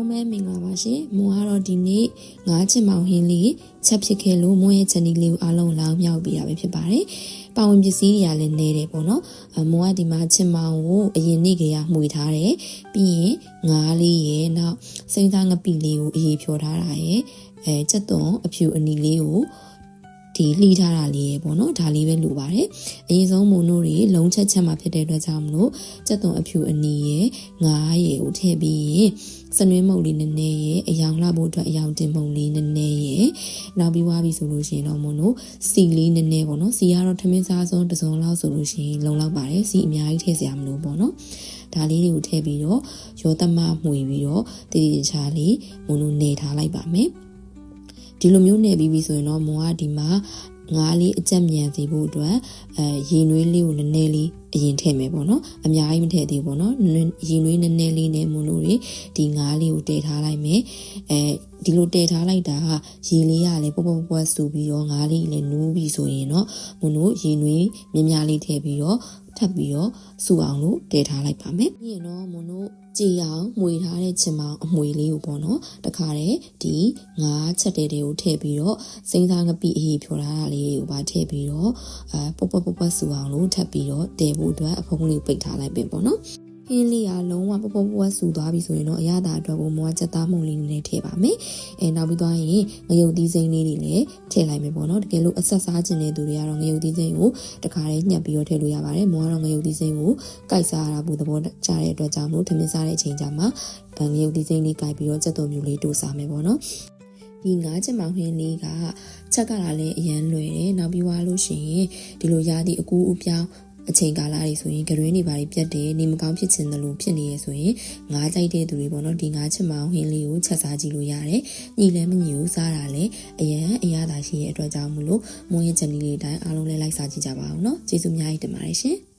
လုံးပဲမင်္ဂလာပါရှင်မွန်ကတော့ဒီနေ့ငါးချင်မောင်ဟင်းလေးချက်ဖြစ်ခဲ့လို့မွန်ရဲ့ချန်နီလေးကိုအားလုံးလောင်းမြောက်ပေးရပဲဖြစ်ပါတယ်ပါဝင်ပစ္စည်းတွေကလည်းနေတယ်ပေါ့နော်အမွန်ကဒီမှာချင်မောင်ကိုအရင်နေ့ကရမှွေထားတယ်ပြီးရင်ငါးလေးရယ်နောက်စိမ့်သားငပိလေးကိုအေးဖြော်ထားတာရယ်အဲစက်သွန်အဖြူအနီလေးကိုဒီလှီးထားတာလေးရယ်ပေါ့နော်ဒါလေးပဲလိုပါတယ်အရင်ဆုံးမုံတို့တွေလုံး ချက်ချက်မှာဖြစ်တဲ့အတွက်ကြောင့်မလို့စက်သွန်အဖြူအနီရယ်ငါးရယ်ကိုထည့်ပြီးရင်စနွေးမုတ်လေးနည်းနည်းရယ်အယောင်လှဖို့အတွက်အယောင်တင်မုံလေးနည်းနည်းရယ်နောက်ပြီးွားပြီဆိုလို့ရှိရင်တော့မုံတို့စီလေးနည်းနည်းပေါ့နော်စီကတော့ထမင်းစားစုံတစ်စုံလောက်ဆိုလို့ရှိရင်လုံလောက်ပါတယ်စီအများကြီးထည့်စရာမလိုပေါ့နော်ဒါလေးတွေကိုထည့်ပြီးတော့ရောသမမှွေပြီးတော့တည်တည်ချာလေးမုံတို့နေထားလိုက်ပါမယ်ဒီလိုမျိုးနေပြီးပြီဆိုရင်တော့မွန်ကဒီမှာ ငါးလေးအကြက်မြန်စီဖို့အတွက်အဲရေနွေးလေးကိုနည်းနည်းလေးအရင်ထည့်မယ်ပေါ့နော်အများကြီးမထည့်သေးဘူးပေါ့နော်ရေနွေးနည်းနည်းလေးနဲ့မွန်လို့တွေဒီငါးလေးကိုတည်ထားလိုက်မယ်အဲဒီလိုတည်ထားလိုက်တာကရေလေးကလည်းပေါ့ပေါ့ပွားဆူပြီးတော့ငါးလေးလည်းနူးပြီးဆိုရင်တော့မွန်တို့ရေနွေးမြင်းများလေးထည့်ပြီးတော့ထပ်ပြီးတော့စူအောင်လို့တည်ထားလိုက်ပါမယ်ပြီးရင်တော့မွန်တို့ကြည်အောင်မှွေထားတဲ့ချင်မောင်အမွေလေးကိုပေါ့နော်တခါတည်းဒီငါးချက်တဲတဲကိုထည့်ပြီးတော့စိမ့်သားငပိအဟိဖြော်ထားတာလေးကိုပါထည့်ပြီးတော့အဲပေါ့ပေါ့ပေါ့ပေါ့စူအောင်လို့ထပ်ပြီးတော့တည်ဖို့အတွက်အဖုံးလေးပိတ်ထားလိုက်ပြီပေါ့နော်ဟင်းလေးကလုံးဝပပပွားဆူသွားပြီဆိုရင်တော့အရသာအတွက်ကိုမွားချက်သားမှုန်လေးနဲ့ထည့်ပါမယ်။အဲနောက်ပြီးသွားရင်ငရုတ်သီးစိမ်းလေးတွေလည်းထည့်လိုက်မယ်ပေါ့နော်။တကယ်လို့အဆက်စားခြင်းတဲ့သူတွေကတော့ငရုတ်သီးစိမ်းကိုတခါလေးညှက်ပြီးတော့ထည့်လို့ရပါတယ်။မွားကတော့ငရုတ်သီးစိမ်းကိုကြိုက်စားရတာဘူးသဘောကျတဲ့အတွက်ကြောင့်မို့ထမင်းစားတဲ့အချိန်ကျမှငရုတ်သီးစိမ်းလေးကြိုက်ပြီးတော့စက်သွန်မျိုးလေးတိုးစားမယ်ပေါ့နော်။ဒီငါးချက်မောင်ဟင်းလေးကချက်ကလာလည်းအရန်လွယ်တယ်နောက်ပြီးွားလို့ရှိရင်ဒီလိုရာသီအကူအပြောင်း အချိန်ကာလတွေဆိုရင်ဂရွင်းတွေဘာတွေပြတ်တယ်နေမကောင်းဖြစ်ခြင်းတယ်လို့ဖြစ်နေရဆိုရင်ငါးကြိုက်တဲ့သူတွေပေါ့နော်ဒီငါးချက်မောင်ဟင်းလေးကိုချက်စားကြည့်လို့ရတယ်ညီလည်းမညီဘူးစားတာလည်းအရန်အရသာရှိရဲ့အတွက်ကြောင့်မလို့မွေးရဲ့ချက်လေးလေးတိုင်းအားလုံးလည်းလိုက်စားကြည့်ကြပါအောင်နော်ကျေးဇူးအများကြီးတင်ပါတယ်ရှင်